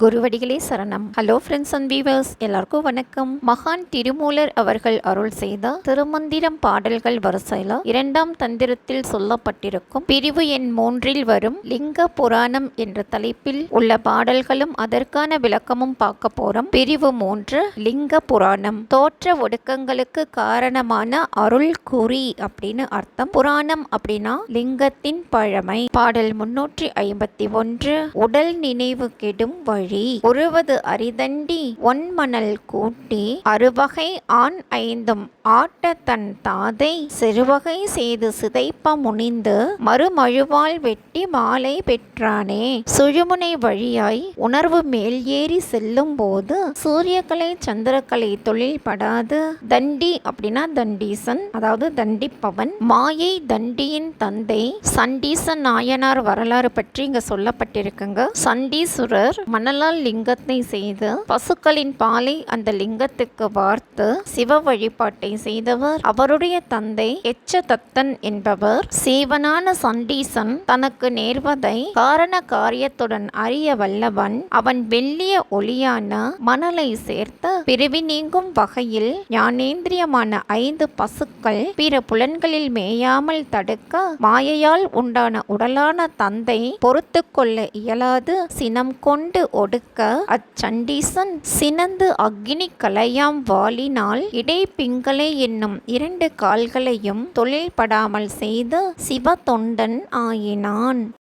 குருவடிகளே சரணம். Hello friends and viewers எல்லாருக்கும் வணக்கம். மகான் திருமூலர் அவர்கள் அருள் செய்த திருமந்திரம் பாடல்கள் வரிசையில இரண்டாம் தந்திரத்தில் சொல்லப்பட்டிருக்கும் பிரிவு எண் மூன்றில் வரும் லிங்க புராணம் என்ற தலைப்பில் உள்ள பாடல்களும் அதற்கான விளக்கமும் பார்க்க போறோம். பிரிவு மூன்று லிங்க புராணம். தோற்ற ஒடுக்கங்களுக்கு காரணமான அருள் குறி அப்படின்னு அர்த்தம். புராணம் அப்படின்னா லிங்கத்தின் பழமை. பாடல் முன்னூற்றி ஐம்பத்தி ஒன்று உடல் நினைவு கெடும் வழி. உருவது அரிதண்டி ஒன்மணல் கூட்டி அறுவகை ஆண் ஐந்தும் ஆட்ட தன் தாதை சிறுவகை செய்து சிதைப்ப முனிந்து மறுமழுவால் வெட்டி மாலை பெற்றானே. சுழுமுனை வழியாய் உணர்வு மேல் ஏறி செல்லும் போது சூரியக்கலை சந்திரக்கலை தொழில் படாது. தண்டி அப்படின்னா தண்டீசன் அதாவது தண்டிப்பவன். மாயை தண்டியின் தந்தை சண்டீசன் நாயனார் வரலாறு பற்றி இங்க சொல்லப்பட்டிருக்குங்க. சண்டீசுரர் மணல் மணலால் லிங்கத்தை செய்து பசுக்களின் பாலை அந்த லிங்கத்துக்கு வார்த்து சிவ வழிபாட்டை செய்தவர். அவருடைய தந்தை எச்ச தத்தன் என்பவர். சீவனான சண்டீசன் தனக்கு நேர்வதை காரண காரியத்துடன் அறிய வல்லவன். அவன் வெள்ளிய ஒளியான மணலை சேர்த்து பிரிவி நீங்கும் வகையில் ஞானேந்திரியமான ஐந்து பசுக்கள் பிற புலன்களில் மேயாமல் தடுக்க மாயையால் உண்டான உடலான தந்தை பொறுத்து கொள்ள இயலாது சினம் கொண்டு கொடுக்க அச்சண்டீசன் சினந்து அக்னி கலையாம் வாளினால் இடை பிங்களை என்னும் இரண்டு கால்களையும் தொழில்படாமல் செய்து சிவ தொண்டன் ஆயினான்.